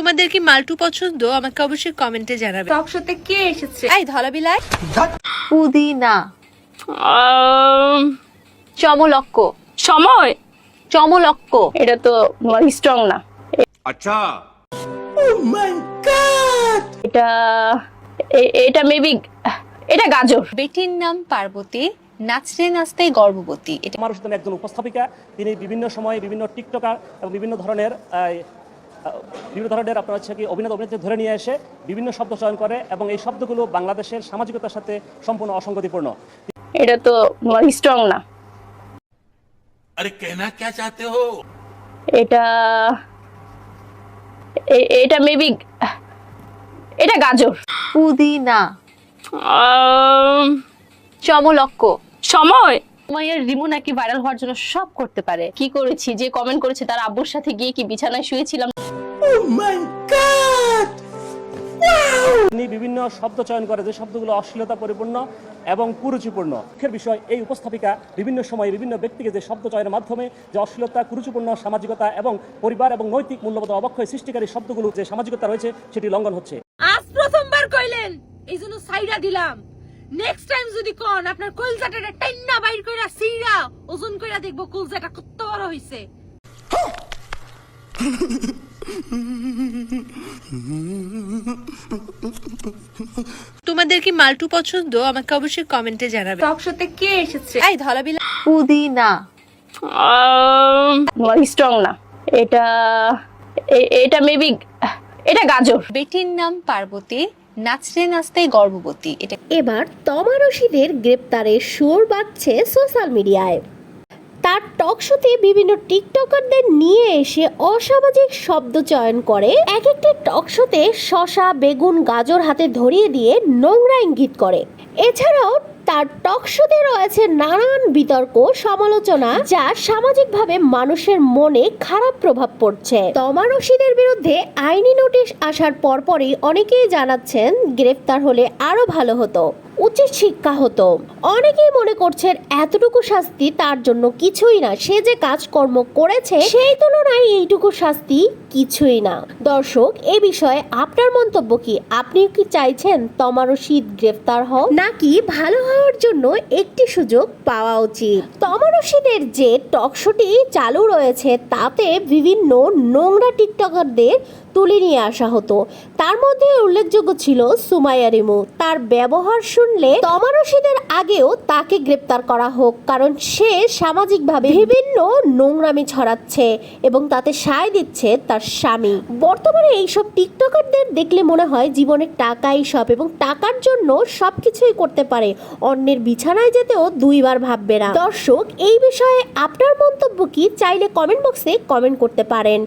তোমাদের কি মাল্টু পছন্দ? আমাকে অবশ্যই কমেন্টে জানাবে। টক শোতে কে এসেছে? এই ধলাবিলাই। পুদিনা। চমলক্ক। সময়। চমলক্ক। এটা তো স্ট্রং না। আচ্ছা। ও মাই গড এটা এটা মেবি এটা গাজর। বেটির নাম পার্বতী নাচতে নাচতে গর্ভবতী। এটা আমার একজন উপস্থাপিকা। তিনি বিভিন্ন সময়ে বিভিন্ন টিকটকার এবং বিভিন্ন ধরনের বিভিন্ন ধরনের আপনার হচ্ছে কি অভিনেতা অভিনেত্রী ধরে নিয়ে এসে বিভিন্ন শব্দ চয়ন করে এবং এই শব্দগুলো বাংলাদেশের সামাজিকতার সাথে সম্পূর্ণ অসঙ্গতিপূর্ণ। এটা তো স্ট্রং না। আরে কেনা কে চাতে হো? এটা এটা মেবি এটা গাজর। পুদিনা। সমলক্ষ সময়? মাইয়ার রিমু নাকি ভাইরাল হওয়ার জন্য সব করতে পারে। কি করেছি যে কমেন্ট করেছে তার আব্বুর সাথে গিয়ে কি বিছানায় শুয়েছিলাম? তিনি বিভিন্ন শব্দ চয়ন করে যে শব্দগুলো অশ্লীলতা পরিপূর্ণ এবং কুরুচিপূর্ণ। দুঃখের বিষয় এই উপস্থাপিকা বিভিন্ন সময়ে বিভিন্ন ব্যক্তিকে যে শব্দ চয়নের মাধ্যমে যে অশ্লীলতা কুরুচিপূর্ণ সামাজিকতা এবং পরিবার এবং নৈতিক মূল্যবোধ অবক্ষয় সৃষ্টিকারী শব্দগুলো যে সামাজিকতা রয়েছে সেটি লঙ্ঘন হচ্ছে। আজ প্রথমবার কইলেন এই জন্য সাইডা দিলাম। নেক্সট টাইম যদি কোন আপনার কলজাটা টাইন্না বাইর কইরা সিরা ওজন কইরা দেখব কলজাটা কত বড় হইছে। তোমাদের কি মাল্টু পছন্দ? আমাকে অবশ্যই কমেন্টে জানাবে। টক শোতে কে এসেছে? এই ধলা বিলাই পুদিনা। স্ট্রং না। এটা এটা মেবি এটা গাজর। বেটির নাম পার্বতী। নাচতে নাচতে গর্ভবতী। এটা এবার তমারসিদের গ্রেপ্তারের সুর বাজছে সোশ্যাল মিডিয়ায়। তার টক শোতে বিভিন্ন টিকটকারদের নিয়ে এসে অসামাজিক শব্দ চয়ন করে। এক একটি টক শোতে শশা, বেগুন, গাজর হাতে ধরিয়ে দিয়ে নোংরা ইঙ্গিত করে। এছাড়াও তার টক শোতে রয়েছে নানান বিতর্ক, সমালোচনা, যা সামাজিকভাবে মানুষের মনে খারাপ প্রভাব পড়ছে। তমা রশিদের বিরুদ্ধে আইনি নোটিশ আসার পরপরই অনেকেই জানাচ্ছেন, গ্রেফতার হলে আরও ভালো হতো। উচিত শিক্ষা হতো। অনেকেই মনে করছেন এতটুকু শাস্তি তার জন্য কিছুই না। সে যে কাজকর্ম করেছে, সেই তুলনায় এইটুকু শাস্তি কিছুই না। দর্শক, এ বিষয়ে আপনার মন্তব্য কি? আপনি কি চাইছেন তমারশিদ গ্রেফতার হও? নাকি ভালো হওয়ার জন্য একটি সুযোগ পাওয়া উচিত? তমারশিদের যে টকশোটি চালু রয়েছে, তাতে বিভিন্ন নোংরা টিকটকারদের তুলে নিয়ে আসা হতো। তার মধ্যে উল্লেখযোগ্য ছিল সুমাইয়া রিমু। তার ব্যবহার শুনলে তমারসিদের আগেও তাকে গ্রেপ্তার করা হোক, কারণ সে সামাজিকভাবে বিভিন্ন নোংরামি ছড়াচ্ছে এবং তাতে সায় দিচ্ছে তার স্বামী। বর্তমানে এইসব টিকটকারদের দেখলে মনে হয় জীবনের টাকাই সব এবং টাকার জন্য সবকিছুই করতে পারে। অন্যের বিছানায় যেতেও দুইবার ভাববে না। দর্শক, এই বিষয়ে আপনার মন্তব্য কি চাইলে কমেন্ট বক্সে কমেন্ট করতে পারেন।